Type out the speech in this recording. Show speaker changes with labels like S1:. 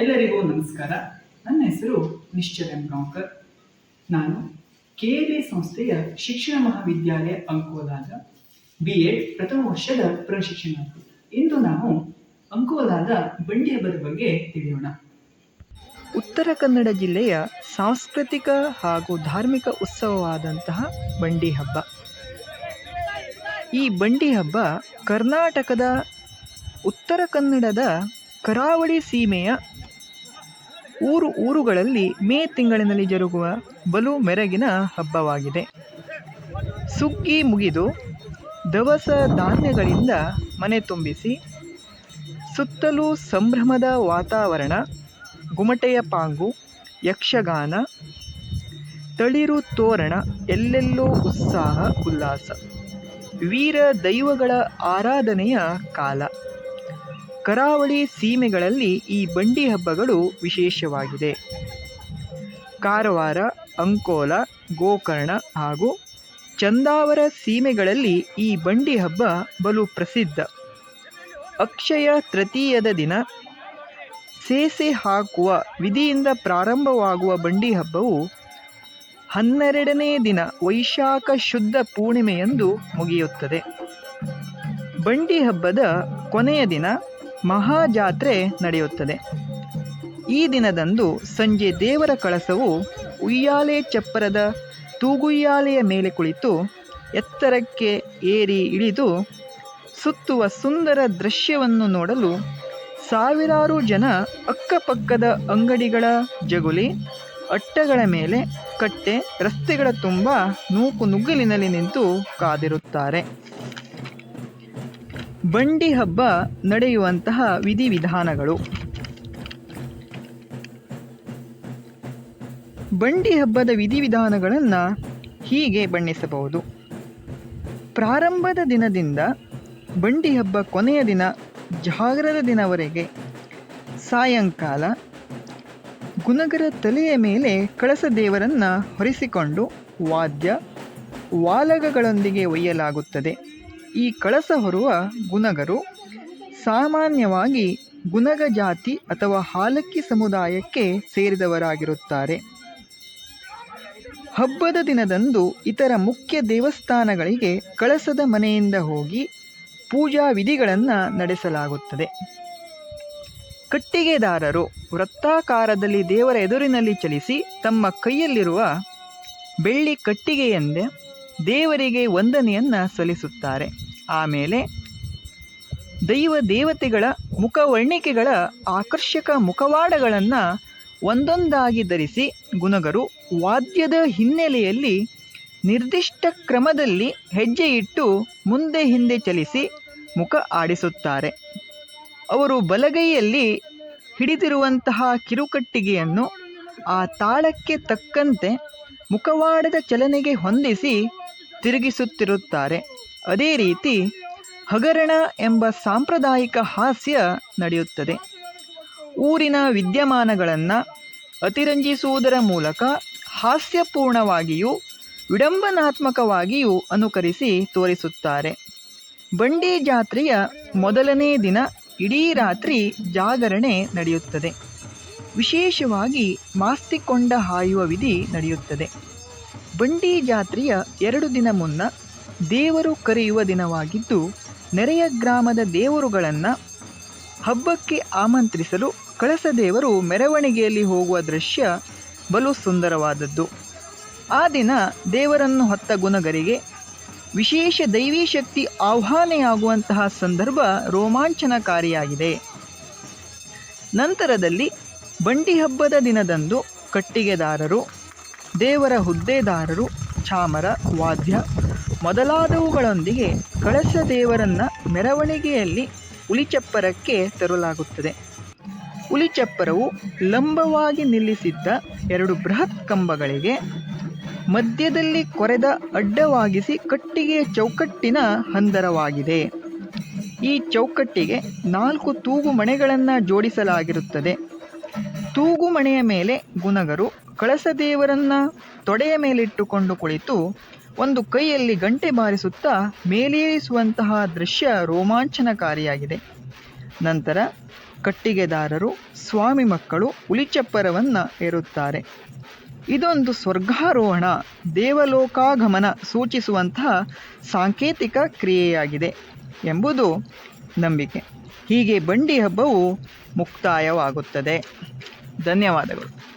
S1: ಎಲ್ಲರಿಗೂ ನಮಸ್ಕಾರ. ನನ್ನ ಹೆಸರು ನಿಶ್ಚಲ್ ಎಂ ಗಾಂವ್ಕರ್ ನಾನು ಕೆ ಎಲ್ ಸಂಸ್ಥೆಯ ಶಿಕ್ಷಣ ಮಹಾವಿದ್ಯಾಲಯ ಅಂಕೋಲಾದ ಬಿ ಎಡ್ ಪ್ರಥಮ ವರ್ಷದ ಪ್ರಶಿಕ್ಷಣಾರ್ಥಿ. ಇಂದು ನಾವು ಅಂಕೋಲಾದ ಬಂಡಿ ಹಬ್ಬದ ಬಗ್ಗೆ ತಿಳಿಯೋಣ.
S2: ಉತ್ತರ ಕನ್ನಡ ಜಿಲ್ಲೆಯ ಸಾಂಸ್ಕೃತಿಕ ಹಾಗೂ ಧಾರ್ಮಿಕ ಉತ್ಸವವಾದಂತಹ ಬಂಡಿ ಹಬ್ಬ. ಈ ಬಂಡಿ ಹಬ್ಬ ಕರ್ನಾಟಕದ ಉತ್ತರ ಕನ್ನಡದ ಕರಾವಳಿ ಸೀಮೆಯ ಊರು ಊರುಗಳಲ್ಲಿ ಮೇ ತಿಂಗಳಿನಲ್ಲಿ ಜರುಗುವ ಬಲು ಮೆರಗಿನ ಹಬ್ಬವಾಗಿದೆ. ಸುಗ್ಗಿ ಮುಗಿದು ದವಸ ಧಾನ್ಯಗಳಿಂದ ಮನೆ ತುಂಬಿಸಿ, ಸುತ್ತಲೂ ಸಂಭ್ರಮದ ವಾತಾವರಣ, ಗುಮಟೆಯ ಪಾಂಗು, ಯಕ್ಷಗಾನ, ತಳಿರು ತೋರಣ, ಎಲ್ಲೆಲ್ಲೋ ಉತ್ಸಾಹ, ಉಲ್ಲಾಸ. ವೀರ ದೈವಗಳ ಆರಾಧನೆಯ ಕಾಲ. ಕರಾವಳಿ ಸೀಮೆಗಳಲ್ಲಿ ಈ ಬಂಡಿ ಹಬ್ಬಗಳು ವಿಶೇಷವಾಗಿದೆ. ಕಾರವಾರ, ಅಂಕೋಲ, ಗೋಕರ್ಣ ಹಾಗೂ ಚಂದಾವರ ಸೀಮೆಗಳಲ್ಲಿ ಈ ಬಂಡಿ ಹಬ್ಬ ಬಲು ಪ್ರಸಿದ್ಧ. ಅಕ್ಷಯ ತೃತೀಯದ ದಿನ ಸೇಸೆ ಹಾಕುವ ವಿಧಿಯಿಂದ ಪ್ರಾರಂಭವಾಗುವ ಬಂಡಿ ಹಬ್ಬವು ಹನ್ನೆರಡನೇ ದಿನ ವೈಶಾಖ ಶುದ್ಧ ಪೂರ್ಣಿಮೆಯಂದು ಮುಗಿಯುತ್ತದೆ. ಬಂಡಿ ಹಬ್ಬದ ಕೊನೆಯ ದಿನ ಮಹಾಜಾತ್ರೆ ನಡೆಯುತ್ತದೆ. ಈ ದಿನದಂದು ಸಂಜೆ ದೇವರ ಕಳಸವು ಉಯ್ಯಾಲೆ ಚಪ್ಪರದ ತೂಗುಯ್ಯಾಲೆಯ ಮೇಲೆ ಕುಳಿತು ಎತ್ತರಕ್ಕೆ ಏರಿ ಇಳಿದು ಸುತ್ತುವ ಸುಂದರ ದೃಶ್ಯವನ್ನು ನೋಡಲು ಸಾವಿರಾರು ಜನ ಅಕ್ಕಪಕ್ಕದ ಅಂಗಡಿಗಳ ಜಗುಲಿ, ಅಟ್ಟಗಳ ಮೇಲೆ ಕಟ್ಟೆ, ರಸ್ತೆಗಳ ತುಂಬ ನೂಕು ನುಗ್ಗಲಿನಲ್ಲಿ ನಿಂತು ಕಾದಿರುತ್ತಾರೆ. ಬಂಡಿ ಹಬ್ಬ ನಡೆಯುವಂತಹ ವಿಧಿವಿಧಾನಗಳು. ಬಂಡಿ ಹಬ್ಬದ ವಿಧಿವಿಧಾನಗಳನ್ನು ಹೀಗೆ ಬಣ್ಣಿಸಬಹುದು. ಪ್ರಾರಂಭದ ದಿನದಿಂದ ಬಂಡಿ ಹಬ್ಬ ಕೊನೆಯ ದಿನ ಜಾಗರದ ದಿನವರೆಗೆ ಸಾಯಂಕಾಲ ಗುನಗರ ತಲೆಯ ಮೇಲೆ ಕಳಸ ದೇವರನ್ನು ಹೊರಿಸಿಕೊಂಡು ವಾದ್ಯ, ವಾಲಗಗಳೊಂದಿಗೆ ಒಯ್ಯಲಾಗುತ್ತದೆ. ಈ ಕಳಸ ಹೊರುವ ಗುಣಗರು ಸಾಮಾನ್ಯವಾಗಿ ಗುಣಗ ಜಾತಿ ಅಥವಾ ಹಾಲಕ್ಕಿ ಸಮುದಾಯಕ್ಕೆ ಸೇರಿದವರಾಗಿರುತ್ತಾರೆ. ಹಬ್ಬದ ದಿನದಂದು ಇತರ ಮುಖ್ಯ ದೇವಸ್ಥಾನಗಳಿಗೆ ಕಳಸದ ಮನೆಯಿಂದ ಹೋಗಿ ಪೂಜಾ ವಿಧಿಗಳನ್ನು ನಡೆಸಲಾಗುತ್ತದೆ. ಕಟ್ಟಿಗೆದಾರರು ವೃತ್ತಾಕಾರದಲ್ಲಿ ದೇವರ ಎದುರಿನಲ್ಲಿ ಚಲಿಸಿ ತಮ್ಮ ಕೈಯಲ್ಲಿರುವ ಬೆಳ್ಳಿ ಕಟ್ಟಿಗೆಯಂದೆ ದೇವರಿಗೆ ವಂದನೆಯನ್ನು ಸಲ್ಲಿಸುತ್ತಾರೆ. ಆಮೇಲೆ ದೈವ ದೇವತೆಗಳ ಮುಖವರ್ಣಿಕೆಗಳ ಆಕರ್ಷಕ ಮುಖವಾಡಗಳನ್ನು ಒಂದೊಂದಾಗಿ ಧರಿಸಿ ಗುಣಗರು ವಾದ್ಯದ ಹಿನ್ನೆಲೆಯಲ್ಲಿ ನಿರ್ದಿಷ್ಟ ಕ್ರಮದಲ್ಲಿ ಹೆಜ್ಜೆ ಇಟ್ಟು ಮುಂದೆ ಹಿಂದೆ ಚಲಿಸಿ ಮುಖ ಆಡಿಸುತ್ತಾರೆ. ಅವರು ಬಲಗೈಯಲ್ಲಿ ಹಿಡಿದಿರುವಂತಹ ಕಿರುಕಟ್ಟಿಗೆಯನ್ನು ಆ ತಾಳಕ್ಕೆ ತಕ್ಕಂತೆ ಮುಖವಾಡದ ಚಲನೆಗೆ ಹೊಂದಿಸಿ ತಿರುಗಿಸುತ್ತಿರುತ್ತಾರೆ. ಅದೇ ರೀತಿ ಹಗರಣ ಎಂಬ ಸಾಂಪ್ರದಾಯಿಕ ಹಾಸ್ಯ ನಡೆಯುತ್ತದೆ. ಊರಿನ ವಿದ್ಯಮಾನಗಳನ್ನು ಅತಿರಂಜಿಸುವುದರ ಮೂಲಕ ಹಾಸ್ಯಪೂರ್ಣವಾಗಿಯೂ ವಿಡಂಬನಾತ್ಮಕವಾಗಿಯೂ ಅನುಕರಿಸಿ ತೋರಿಸುತ್ತಾರೆ. ಬಂಡಿ ಜಾತ್ರೆಯ ಮೊದಲನೇ ದಿನ ಇಡೀ ರಾತ್ರಿ ಜಾಗರಣೆ ನಡೆಯುತ್ತದೆ. ವಿಶೇಷವಾಗಿ ಮಾಸ್ತಿಕೊಂಡ ಹಾಯುವ ವಿಧಿ ನಡೆಯುತ್ತದೆ. ಬಂಡಿ ಜಾತ್ರೆಯ ಎರಡು ದಿನ ಮುನ್ನ ದೇವರು ಕರೆಯುವ ದಿನವಾಗಿದ್ದು, ನೆರೆಯ ಗ್ರಾಮದ ದೇವರುಗಳನ್ನು ಹಬ್ಬಕ್ಕೆ ಆಮಂತ್ರಿಸಲು ಕಳಸ ದೇವರು ಮೆರವಣಿಗೆಯಲ್ಲಿ ಹೋಗುವ ದೃಶ್ಯ ಬಲು ಸುಂದರವಾದದ್ದು. ಆ ದಿನ ದೇವರನ್ನು ಹೊತ್ತ ಗುಣಗರಿಗೆ ವಿಶೇಷ ದೈವಿ ಶಕ್ತಿ ಆಹ್ವಾನೆಯಾಗುವಂತಹ ಸಂದರ್ಭ ರೋಮಾಂಚನಕಾರಿಯಾಗಿದೆ. ನಂತರದಲ್ಲಿ ಬಂಡಿ ಹಬ್ಬದ ದಿನದಂದು ಕಟ್ಟಿಗೆದಾರರು, ದೇವರ ಹುದ್ದೆದಾರರು, ಚಾಮರ, ವಾದ್ಯ ಮೊದಲಾದವುಗಳೊಂದಿಗೆ ಕಳಸ ದೇವರನ್ನು ಮೆರವಣಿಗೆಯಲ್ಲಿ ಹುಲಿಚಪ್ಪರಕ್ಕೆ ತರಲಾಗುತ್ತದೆ. ಹುಲಿಚಪ್ಪರವು ಲಂಬವಾಗಿ ನಿಲ್ಲಿಸಿದ್ದ ಎರಡು ಬೃಹತ್ ಕಂಬಗಳಿಗೆ ಮಧ್ಯದಲ್ಲಿ ಕೊರೆದ ಅಡ್ಡವಾಗಿಸಿ ಕಟ್ಟಿಗೆಯ ಚೌಕಟ್ಟಿನ ಹಂದರವಾಗಿದೆ. ಈ ಚೌಕಟ್ಟಿಗೆ ನಾಲ್ಕು ತೂಗು ಮಣೆಗಳನ್ನು ಜೋಡಿಸಲಾಗಿರುತ್ತದೆ. ತೂಗು ಮಣೆಯ ಮೇಲೆ ಗುಣಗರು ಕಳಸದೇವರನ್ನ ತೊಡೆಯ ಮೇಲಿಟ್ಟುಕೊಂಡು ಕುಳಿತು ಒಂದು ಕೈಯಲ್ಲಿ ಗಂಟೆ ಬಾರಿಸುತ್ತಾ ಮೇಲೇರಿಸುವಂತಹ ದೃಶ್ಯ ರೋಮಾಂಚನಕಾರಿಯಾಗಿದೆ. ನಂತರ ಕಟ್ಟಿಗೆದಾರರು, ಸ್ವಾಮಿ ಮಕ್ಕಳು ಹುಲಿಚಪ್ಪರವನ್ನು ಏರುತ್ತಾರೆ. ಇದೊಂದು ಸ್ವರ್ಗಾರೋಹಣ, ದೇವಲೋಕಾಗಮನ ಸೂಚಿಸುವಂತಹ ಸಾಂಕೇತಿಕ ಕ್ರಿಯೆಯಾಗಿದೆ ಎಂಬುದು ನಂಬಿಕೆ. ಹೀಗೆ ಬಂಡಿ ಹಬ್ಬವು ಮುಕ್ತಾಯವಾಗುತ್ತದೆ. ಧನ್ಯವಾದಗಳು.